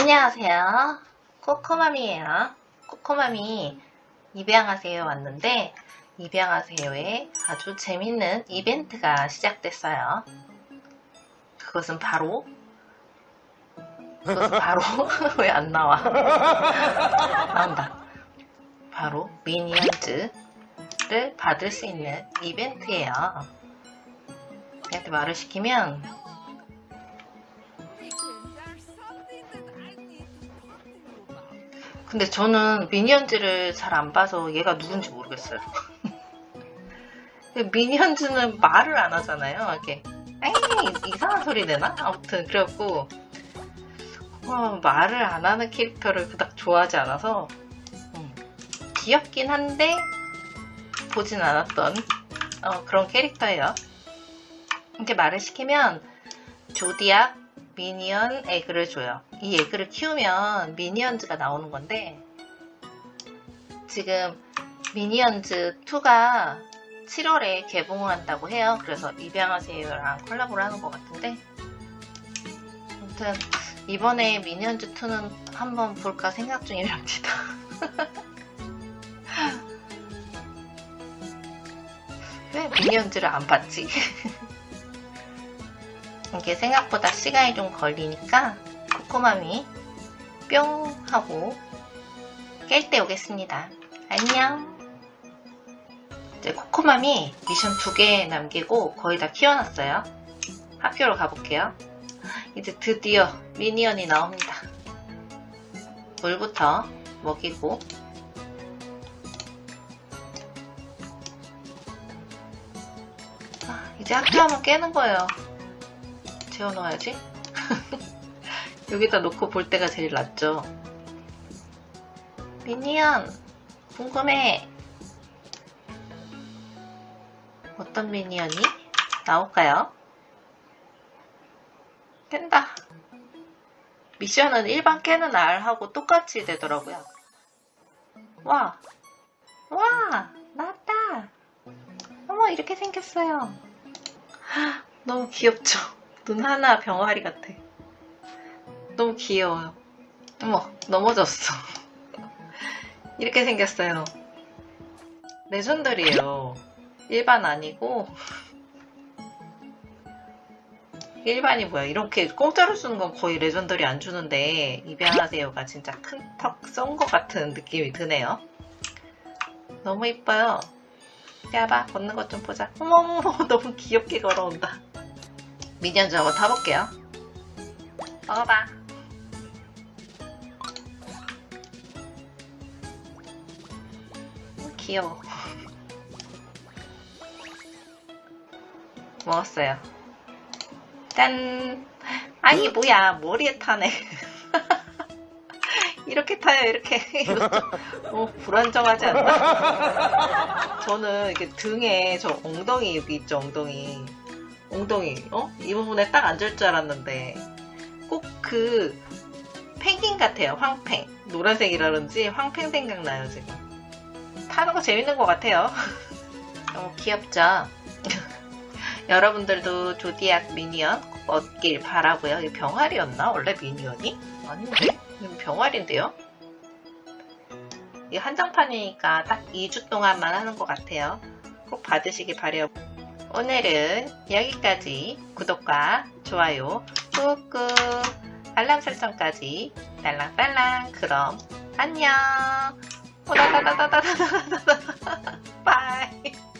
안녕하세요. 코코맘이에요. 코코맘이 입양하세요 왔는데 입양하세요에 아주 재밌는 이벤트가 시작됐어요. 그것은 바로 그것은 바로 왜 안 나와? 나온다. 바로 미니언즈를 받을 수 있는 이벤트예요. 얘한테 말을 시키면 근데 저는 미니언즈를 잘 안 봐서 얘가 누군지 모르겠어요. 미니언즈는 말을 안 하잖아요. 이렇게 에이 이상한 소리 내나? 아무튼 그래갖고 어, 말을 안 하는 캐릭터를 그닥 좋아하지 않아서 음, 귀엽긴 한데 보진 않았던 어, 그런 캐릭터예요. 이렇게 말을 시키면 조디악 미니언 에그를 줘요. 이 에그를 키우면 미니언즈가 나오는 건데 지금 미니언즈 2가 7월에 개봉한다고 해요. 그래서 입양하세요랑 콜라보를 하는 것 같은데 아무튼 이번에 미니언즈 2는 한번 볼까 생각 중이랍니다. 왜 미니언즈를 안 봤지? 이게 생각보다 시간이 좀 걸리니까 코코맘이 뿅 하고 깰 때 오겠습니다. 안녕. 이제 코코맘이 미션 두 개 남기고 거의 다 키워놨어요. 학교로 가볼게요. 이제 드디어 미니언이 나옵니다. 물부터 먹이고 아, 이제 학교 하면 깨는 거예요. 재워놓아야지. 여기다 놓고 볼 때가 제일 낫죠. 미니언, 궁금해. 어떤 미니언이 나올까요? 깬다. 미션은 일반 깨는 알하고 똑같이 되더라고요. 와, 와, 나왔다. 어머, 이렇게 생겼어요. 하, 너무 귀엽죠? 눈 하나 병아리 같아. 너무 귀여워요. 어머, 넘어졌어. 이렇게 생겼어요. 레전더리에요. 일반 아니고 일반이 뭐야 이렇게 공짜로 주는 건 거의 레전더리 안 주는데 입양하세요가 진짜 큰 턱 쏜 것 같은 느낌이 드네요 너무 이뻐요 야봐 걷는 것 좀 보자 어머머머 너무 귀엽게 걸어온다 미니언즈 한번 타볼게요. 먹어봐. 음, 귀여워. 먹었어요. 짠. 아니 뭐야. 머리에 타네. 이렇게 타요 이렇게. 어, 불안정하지 않나? 저는 이렇게 등에 저 엉덩이 여기 있죠 엉덩이 엉덩이 어? 이 부분에 딱 앉을 줄 알았는데 꼭 그 펭귄 같아요 황팽 노란색이라든지 황팽 생각나요 지금 타는 거 재밌는 것 같아요 너무 귀엽죠? 여러분들도 조디악 미니언 얻길 바라고요. 이 병아리였나? 원래 미니언이? 아닌데? 이건 병아리인데요? 이 한정판이니까 딱 2주 동안만 하는 것 같아요. 꼭 받으시기 바래요. 오늘은 여기까지. 구독과 좋아요 꾹꾹 알람 설정까지 딸랑딸랑. 그럼 안녕. 오다다다다다다다다다